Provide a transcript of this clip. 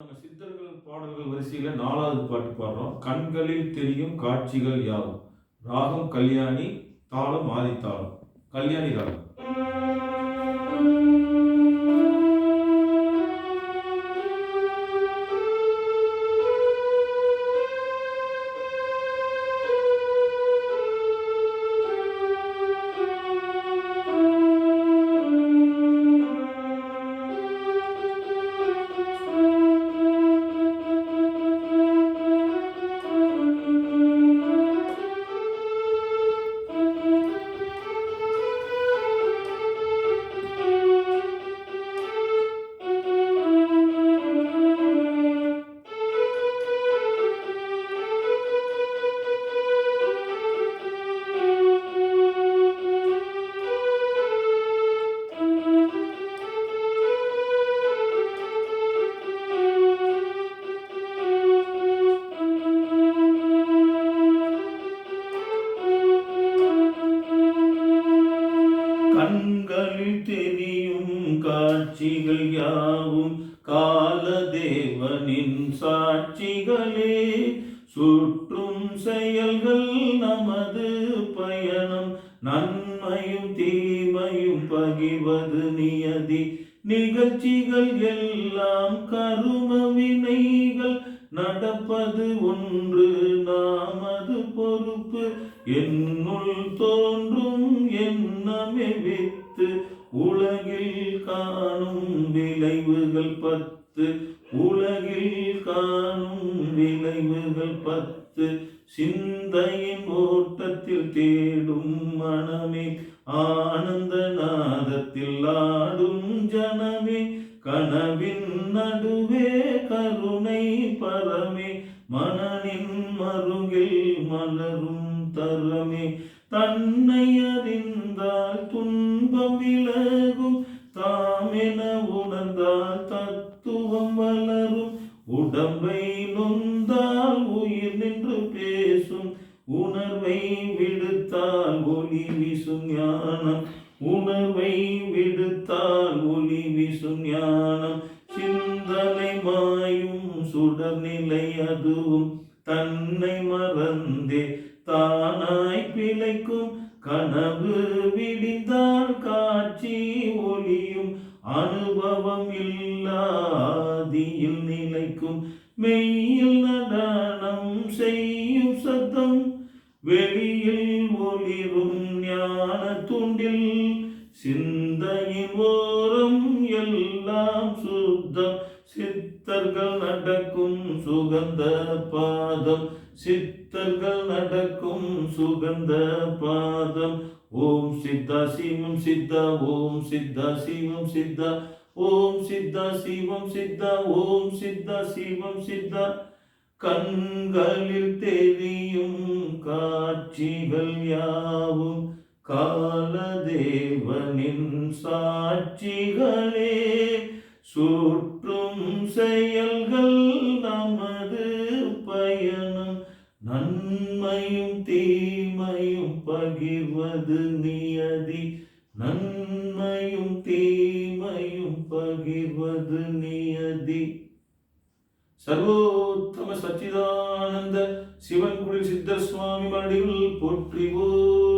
நம்ம சித்தர்கள் பாடல்கள் வரிசையில் நாலாவது பாட்டு பாடுறோம். கண்களில் தெரியும் காட்சிகள் யாவும்? ராகம் கல்யாணி தாளம் ஆதித்தாளம். கல்யாணி ராகம். கண்களில் தெரியும் காட்சிகள் யாவும் காலதேவனின் சாட்சிகளே. சுற்றும் செயல்கள் நமது பயணம் நன்மையும் தீமையும் பகிவது நியதி. நிகழ்ச்சிகள் எல்லாம் கரும வினைகள் நடப்பது ஒன்று தோன்றும் எண்ணமே வித்து உலகில் காணும் விளைவுகள் பத்து. உலகில் காணும் விளைவுகள் பத்து. சிந்தையின் ஓட்டத்தில் தேடும் மனமே ஆனந்த நாதத்தில் ஆடும் ஜனமே. கனவின் நடுவே கருணை பரமே மனனின் மறு தரமே தன்னை அறிந்தால் துன்பம் விலகும். தாமென உணர்ந்தால் தத்துவம் வளரும். உடம்பை நொந்தால் உயிர் நின்று பேசும். உணர்வை விடுத்தால் ஒளி வீசும் ஞானம். உணர்வை விடுத்தால் ஒளி வீசும் ஞானம். சிந்தனை மாயும் சுடர்நிலை அதுவும். நிலைக்கும். கனவு விடிந்தால் காட்சி ஒளியும். அனுபவம் இல்லாதியில் நிலைக்கும். மெய்யில் நடனம் செய்யும் சத்தம். வெளியில் ஒளிரும் ஞான துண்டில். சிந்தையின் ஓரம் எல்லாம் சுத்தம் சித்தர்கள் நடக்கும் சுகந்த பாதம். சித்தர்கள் நடக்கும் சுகந்த பாதம். ஓம் சித்தா சிவம் சித்தா ஓம் சித்தா சிவம் சித்தா ஓம் சித்தா சிவம் சித்தா ஓம் சித்தா சிவம் சித்தா. கண்களில் தெரியும் காட்சிகள் யாவும். காலதேவனின் சாட்சிகளே சுற்றும் செயல்கள் நமது பயணம் நன்மையும் தீமையும் பகிர்வது நியதி நன்மையும் தீமையும் பகிர்வது நியதி. சர்வோத்தம சச்சிதானந்த சிவன் குடி சித்தர் சுவாமி மடிவில் மடியில்